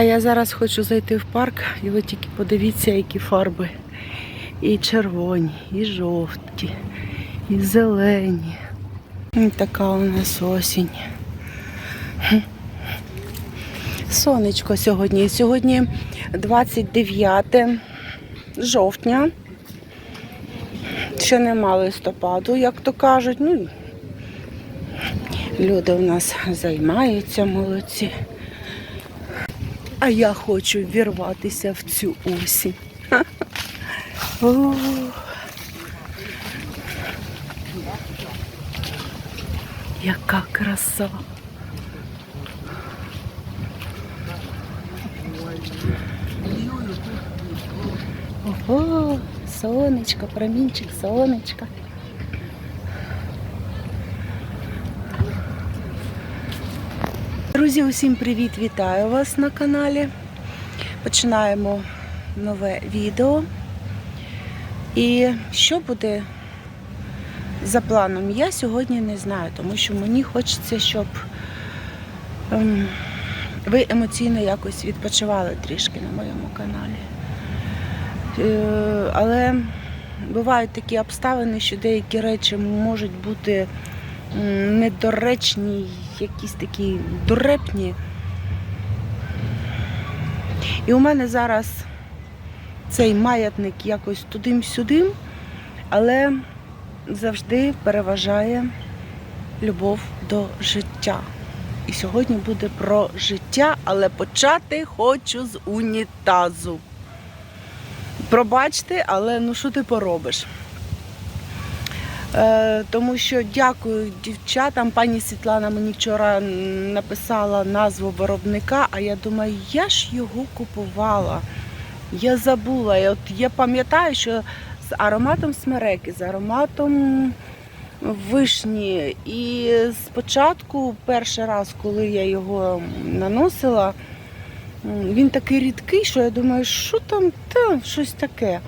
А я зараз хочу зайти в парк, і ви тільки подивіться, які фарби. І червоні, і жовті, і зелені. І така у нас осінь. Сонечко сьогодні. Сьогодні 29 жовтня. Ще нема листопаду, як то кажуть. Ну, люди у нас займаються молодці. А я хочу вірватися в цю осінь. Яка краса. Ого, сонечко, промінчик, сонечка. Друзі, усім привіт! Вітаю вас на каналі. Починаємо нове відео. І що буде за планом, я сьогодні не знаю, тому що мені хочеться, щоб ем, ви емоційно якось відпочивали трішки на моєму каналі. Е, але бувають такі обставини, що деякі речі можуть бути недоречні, якісь такі дурепні. І у мене зараз цей маятник якось тудим-сюдим, але завжди переважає любов до життя. І сьогодні буде про життя, але почати хочу з унітазу. Пробачте, але ну що ти поробиш? Е, тому що дякую дівчатам. Пані Світлана мені вчора написала назву виробника, а я думаю, я ж його купувала. Я забула. І от я пам'ятаю, що з ароматом смереки, з ароматом вишні. І спочатку, перший раз, коли я його наносила, він такий рідкий, що я думаю, що там, та, щось таке.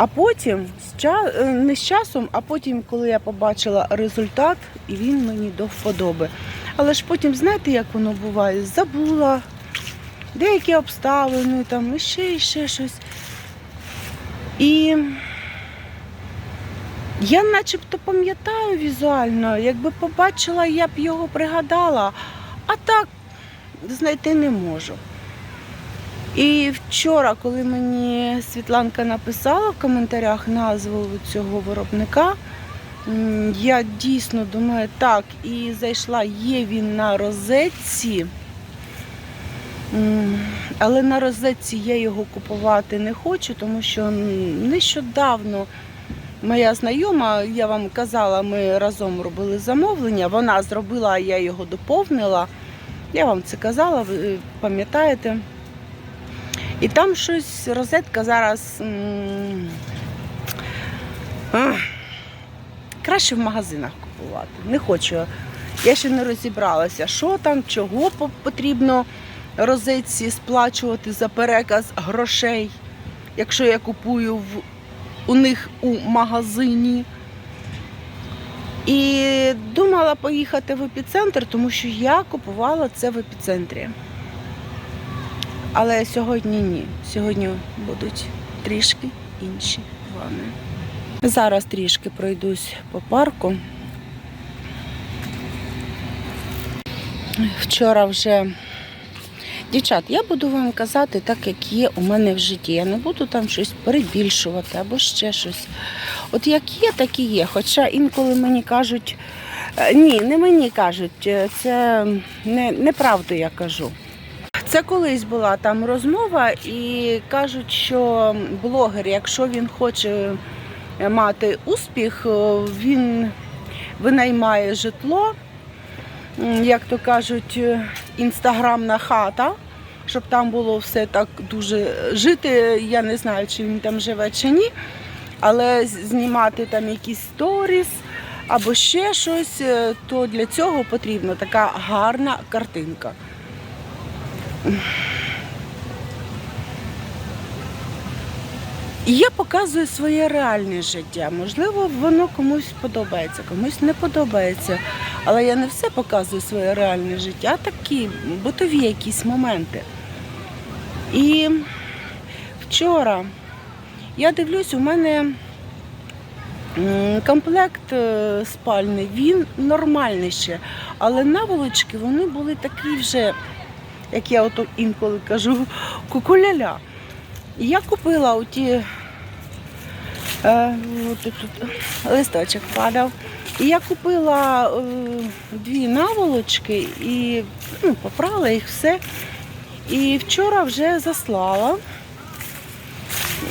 А потім, е, не з часом, а потім, коли я побачила результат, і він мені до вподоби. Але ж потім, знаєте, як воно буває? Забула деякі обставини, там, і ще, і ще щось. І я начебто пам'ятаю візуально, якби побачила, я б його пригадала, а так знайти не можу. І вчора, коли мені Світланка написала в коментарях назву цього виробника, я дійсно думаю, так, і зайшла, є він на розетці. Але на розетці я його купувати не хочу, тому що нещодавно моя знайома, я вам казала, ми разом робили замовлення. Вона зробила, я його доповнила. Я вам це казала, ви пам'ятаєте. І там щось розетка зараз. краще в магазинах купувати. Не хочу. Я ще не розібралася, що там, чого потрібно розетці сплачувати за переказ грошей, якщо я купую в, у них у магазині. І думала поїхати в епіцентр, тому що я купувала це в епіцентрі. Але сьогодні ні. Сьогодні будуть трішки інші плани. Зараз трішки пройдусь по парку. Вчора вже. Дівчат, я буду вам казати так, як є у мене в житті. Я не буду там щось перебільшувати або ще щось. От як є, так і є. Хоча інколи мені кажуть, е, ні, не мені кажуть, е, це не, неправду я кажу. Це колись була там розмова, і кажуть, що блогер, якщо він хоче мати успіх, е, він винаймає житло, як то кажуть, е, інстаграмна хата, щоб там було все так дуже жити. Я не знаю, чи він там живе чи ні, але знімати там якісь сторіс або ще щось, е, то для цього потрібна така гарна картинка. Я показую своє реальне життя. Можливо, воно комусь подобається, комусь не подобається. Але я не все показую своє реальне життя, а такі битові якісь моменти. І вчора я дивлюсь, у мене комплект е, спальний, він нормальний ще. Але наволочки вони були такі вже, як я ото інколи кажу, кукуляля. Я купила оті, е, от тут листочок падав. І я купила е, дві наволочки і ну, попрала їх все. І вчора вже заслала.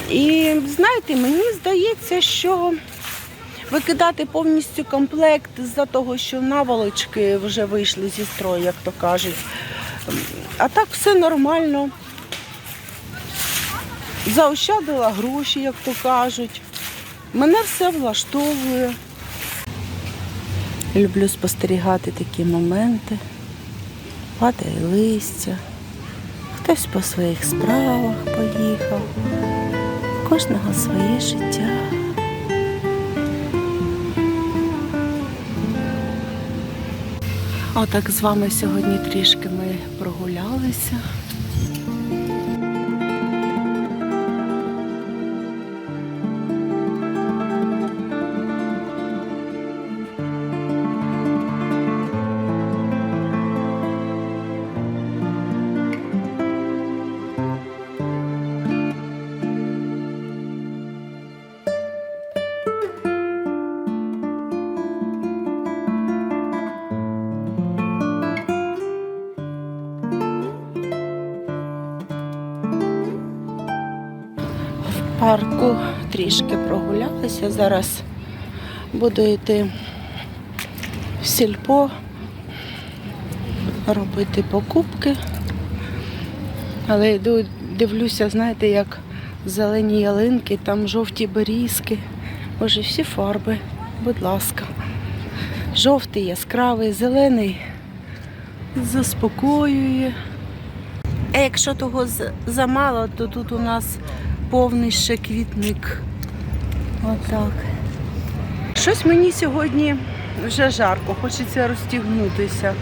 І знаєте, мені здається, що викидати повністю комплект з-за того, що наволочки вже вийшли зі строю, як то кажуть. А так все нормально. Заощадила гроші, як то кажуть. Мене все влаштовує. Люблю спостерігати такі моменти. Падає листя, хтось по своїх справах поїхав, кожного своє життя. Отак з вами сьогодні трішки ми трішки прогулялися. Зараз буду йти в сільпо, робити покупки. Але йду, дивлюся, знаєте, як зелені ялинки, там жовті берізки. Боже, всі фарби, будь ласка. Жовтий, яскравий, зелений заспокоює. А якщо того замало, то тут у нас повний ще квітник. Отак. Щось мені сьогодні вже жарко, хочеться розтягнутися.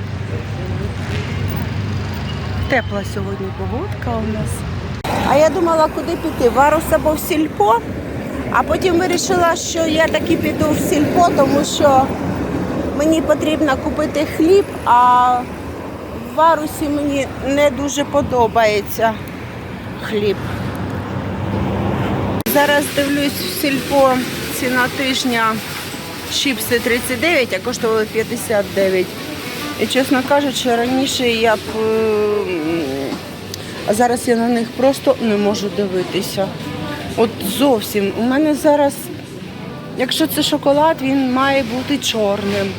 Тепла сьогодні погодка у нас. А я думала, куди піти? Варус або в сільпо, а потім вирішила, що я таки піду в сільпо, тому що мені потрібно купити хліб, а в варусі мені не дуже подобається хліб. Зараз дивлюсь в сільпо ціна тижня чіпси 39, а коштували 59. І чесно кажучи, раніше я б. е, А зараз я на них просто не можу дивитися. От зовсім. У мене зараз, якщо це шоколад, він має бути чорним.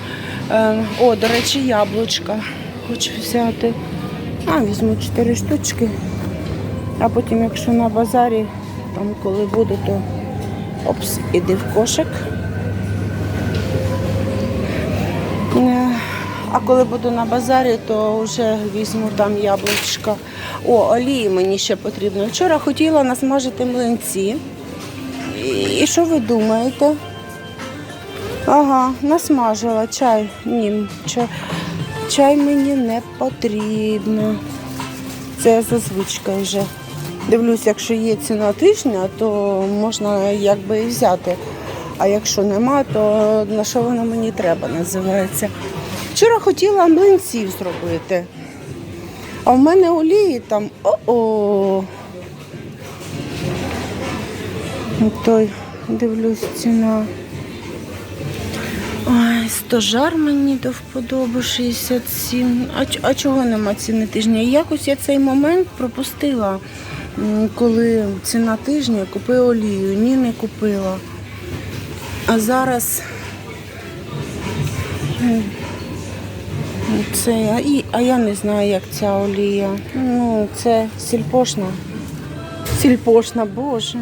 Е, О, до речі, яблучка. Хочу взяти. А, візьму 4 штучки. А потім, якщо на базарі, там коли буду, то опс, іди в кошик. Е, А коли буду на базарі, то вже візьму там яблучка. О, олії мені ще потрібно. Вчора хотіла насмажити млинці. І, що ви думаєте? Ага, насмажила чай. Ні, чай, чай мені не потрібно. Це я за звичкою вже. Дивлюсь, якщо є ціна тижня, то можна якби і взяти. А якщо нема, то на що воно мені треба, називається. Вчора хотіла млинців зробити. А в мене олії там о-о. Той, дивлюсь, ціна. Ой, стожар мені до вподоби 67. А, а чого нема ціни тижня? Якось я цей момент пропустила, коли ціна тижня купи олію. Ні, не купила. А зараз це, а, і, а я не знаю, як ця олія. Ну, це сільпошна. Сільпошна, боже.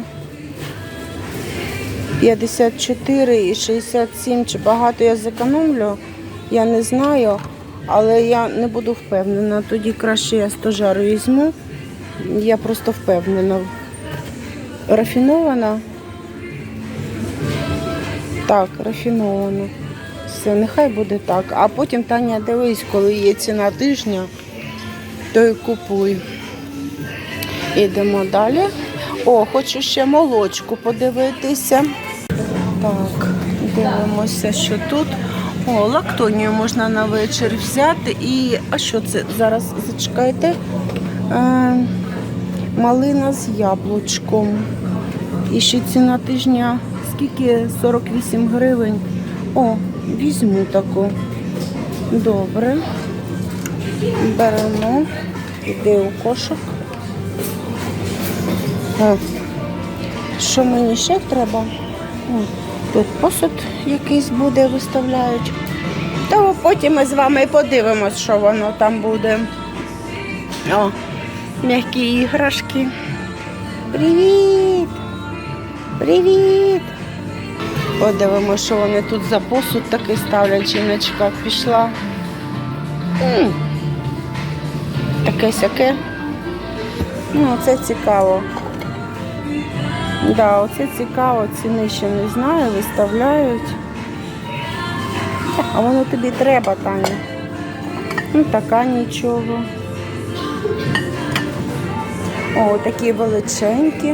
54 і 67, чи багато я зекономлю, я не знаю, але я не буду впевнена. Тоді краще я стожару візьму. Я просто впевнена. Рафінована. Так, рафінована. Все, нехай буде так. А потім Таня, дивись, коли є ціна тижня, то й купуй. Ідемо далі. О, хочу ще молочку подивитися. Так, дивимося, що тут. О, лактонію можна на вечір взяти. І. А що це? Зараз зачекайте. Е, малина з яблучком. І ще ціна тижня. Скільки? 48 гривень. О, візьму таку. Добре. Беремо. Іде у кошик. А, Що мені ще треба? О, Тут посуд якийсь буде, виставляють. То потім ми з вами подивимось, що воно там буде. О, м'які іграшки. Привіт! Привіт! Подивимось, що вони тут за посуд такий ставлять, жіночка пішла. Таке сяке. Ну, це цікаво. Да, оце цікаво, ціни ще не знаю, виставляють. А воно тобі треба, Таня. Ну, така нічого. О, такі величенькі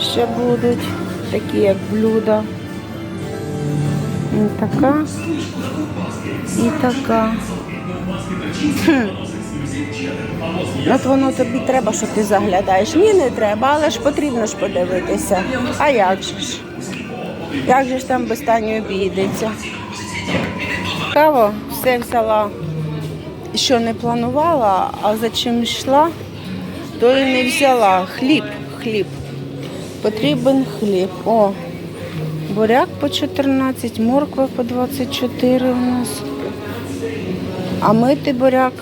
ще будуть, такі як блюда. І така. І така. Хм. От воно тобі треба, що ти заглядаєш. Ні, не треба, але ж потрібно ж подивитися. А як же ж? Як же ж там без Тані обійдеться? Цікаво, все взяла, що не планувала, а за чим йшла, то і не взяла. Хліб, хліб. Потрібен хліб. О, буряк по 14, морква по 24 у нас. А мити буряк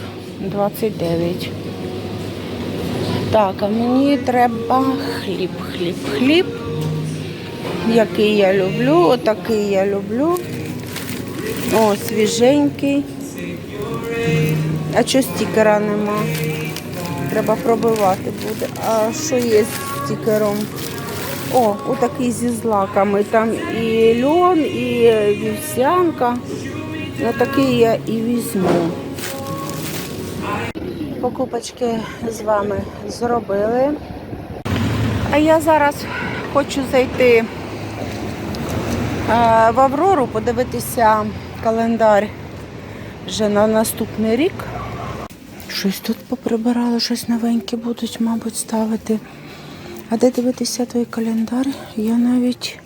29. Так, а мені треба хліб, хліб, хліб. Який я люблю, отакий я люблю. О, свіженький. А чого стікера нема? Треба пробивати буде. А що є з стікером? О, отакий зі злаками. Там і льон, і вівсянка. Отакий я і візьму. Покупочки з вами зробили. А я зараз хочу зайти е, в Аврору, подивитися календар вже на наступний рік. Щось тут поприбирали, щось новеньке будуть, мабуть, ставити. А де дивитися той календар, я навіть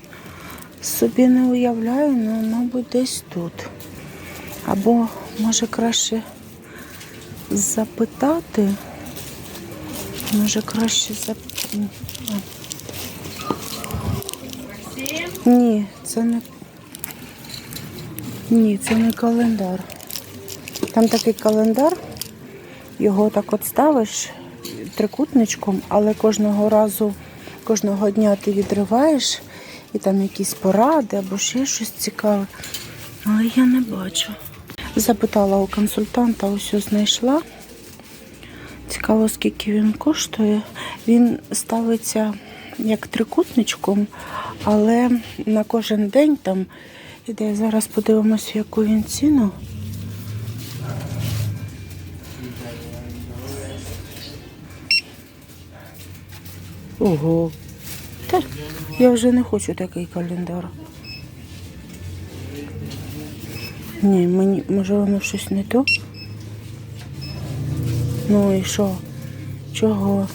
собі не уявляю, ну, мабуть, десь тут. Або, може, краще запитати. Може краще запитати. Ні, це не. Ні, це не календар. Там такий календар, його так от ставиш трикутничком, але кожного разу, кожного дня ти відриваєш і там якісь поради або ще щось цікаве. Але я не бачу. Запитала у консультанта, ось знайшла. Цікаво, скільки він коштує. Він ставиться як трикутничком, але на кожен день там іде. Зараз подивимося, яку він ціну. Ого. Та я вже не хочу такий календар. Ні, мені може воно щось не то. Ну і що? Чого?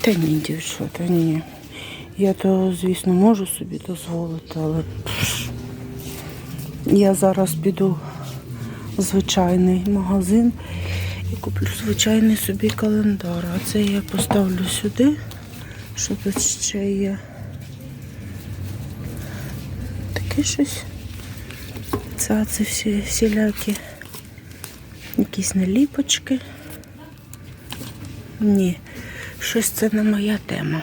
Та ні, дівчата, ні. Я то, звісно, можу собі дозволити, але я зараз піду звичайний магазин і куплю звичайний собі календар. А це я поставлю сюди. Що тут ще є? Таке щось. Це, це всі всілякі якісь наліпочки. Ні, щось це не моя тема.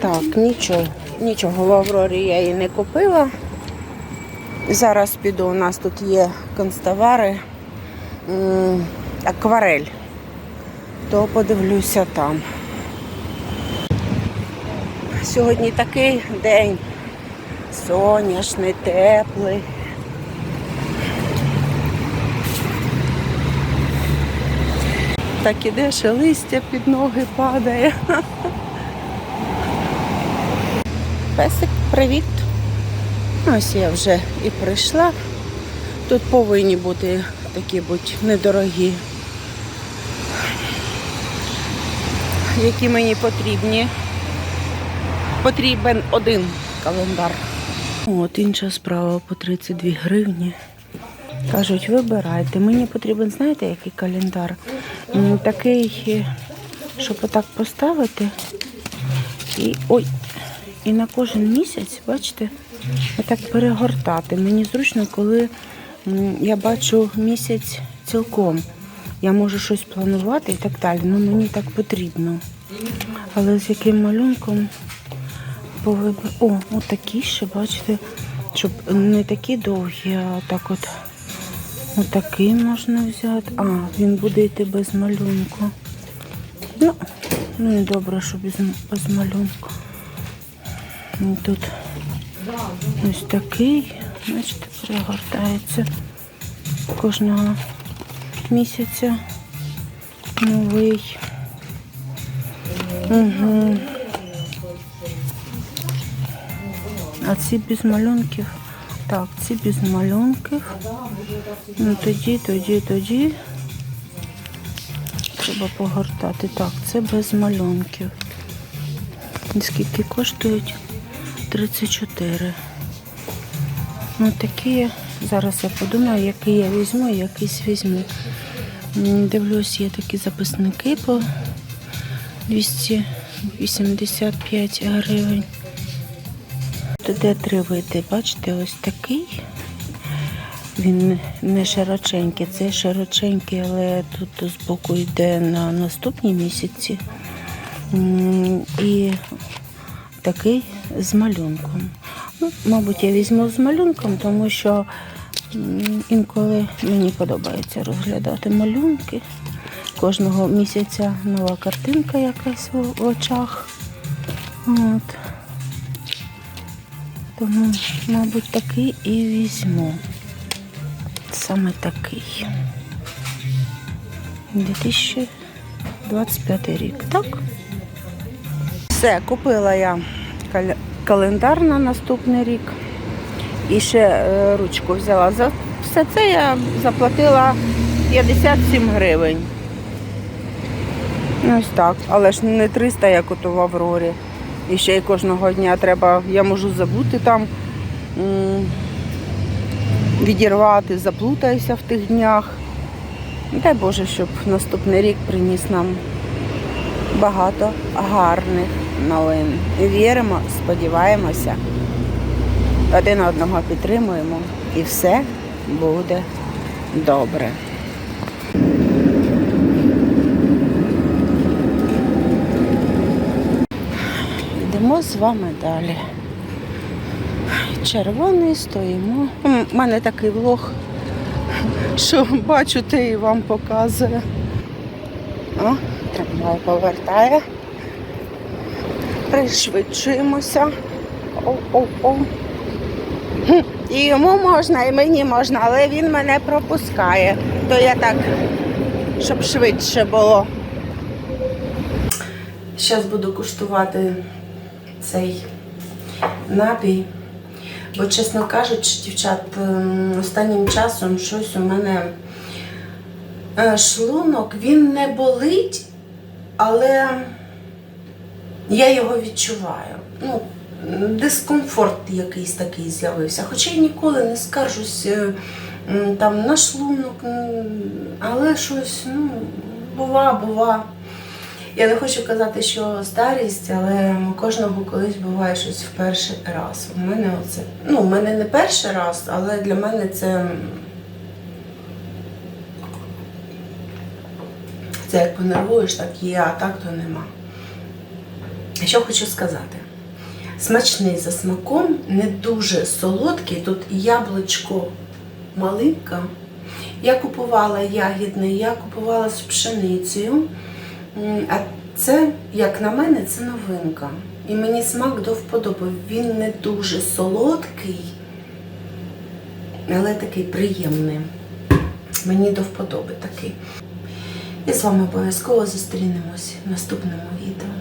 Так, нічого, нічого в Аврорі я її не купила. Зараз піду, у нас тут є констовари, акварель, то подивлюся там. Сьогодні такий день соняшний, теплий. Так ідеш, і листя під ноги падає. Песик, привіт! Ось я вже і прийшла. Тут повинні бути такі будь недорогі, які мені потрібні. Потрібен один календар. От інша справа по 32 гривні. Кажуть, вибирайте. Мені потрібен, знаєте, який календар? Такий, щоб отак поставити. І ой, і на кожен місяць, бачите, отак перегортати. Мені зручно, коли я бачу місяць цілком. Я можу щось планувати і так далі. Ну мені так потрібно. Але з яким малюнком повиб... О, от такі ще, бачите, щоб не такі довгі, а так от. Отакий можна взяти. А, він буде йти без малюнку. Ну, ну і добре, що без, без малюнку. Тут ось такий, бачите, перегортається кожного місяця новий. Угу. А ці без малюнків. Так, ці без малюнків. Ну тоді, тоді, тоді. Треба погортати. Так, це без малюнків. Скільки коштують? 34. Ну такі. Зараз я подумаю, який я візьму якийсь візьму. Дивлюсь, є такі записники по 285 гривень. Де три види, бачите, ось такий. Він не широченький, це широченький, але тут з боку йде на наступні місяці. І такий з малюнком. Ну, мабуть, я візьму з малюнком, тому що інколи мені подобається розглядати малюнки. Кожного місяця нова картинка якась в очах. От. Тому, мабуть, такий і візьму. Саме такий. 2025 рік, так? Все, купила я календар на наступний рік. І ще е, ручку взяла. За все це я заплатила 57 гривень. Ну, Ось так. Але ж не 300, як ото в Аврорі. І ще й кожного дня треба, я можу забути там, відірвати, заплутаюся в тих днях. Дай Боже, щоб наступний рік приніс нам багато гарних новин. Віримо, сподіваємося, один одного підтримуємо і все буде добре. Йдемо з вами далі. Червоний стоїмо. У мене такий влог, що бачу, те і вам показує. О, трамвай повертає. Пришвидшуємося. Хм, І йому можна, і мені можна, але він мене пропускає. То я так, щоб швидше було. Зараз буду куштувати цей напій. Бо, чесно кажучи, дівчат, ем, останнім часом щось у мене е, шлунок, він не болить, але я його відчуваю. Ну, дискомфорт якийсь такий з'явився. Хоча я ніколи не скаржусь е, там на шлунок, але щось, ну, бува, бува. Я не хочу казати, що старість, але у кожного колись буває щось в перший раз. У мене оце. Ну, у мене не перший раз, але для мене це. Це як понервуєш, так є, а так то нема. Що хочу сказати? Смачний за смаком, не дуже солодкий. Тут яблучко малинка. Я купувала ягідне, я купувала з пшеницею. А це, як на мене, це новинка. І мені смак до вподоби. Він не дуже солодкий, але такий приємний. Мені до вподоби такий. І з вами обов'язково зустрінемось в наступному відео.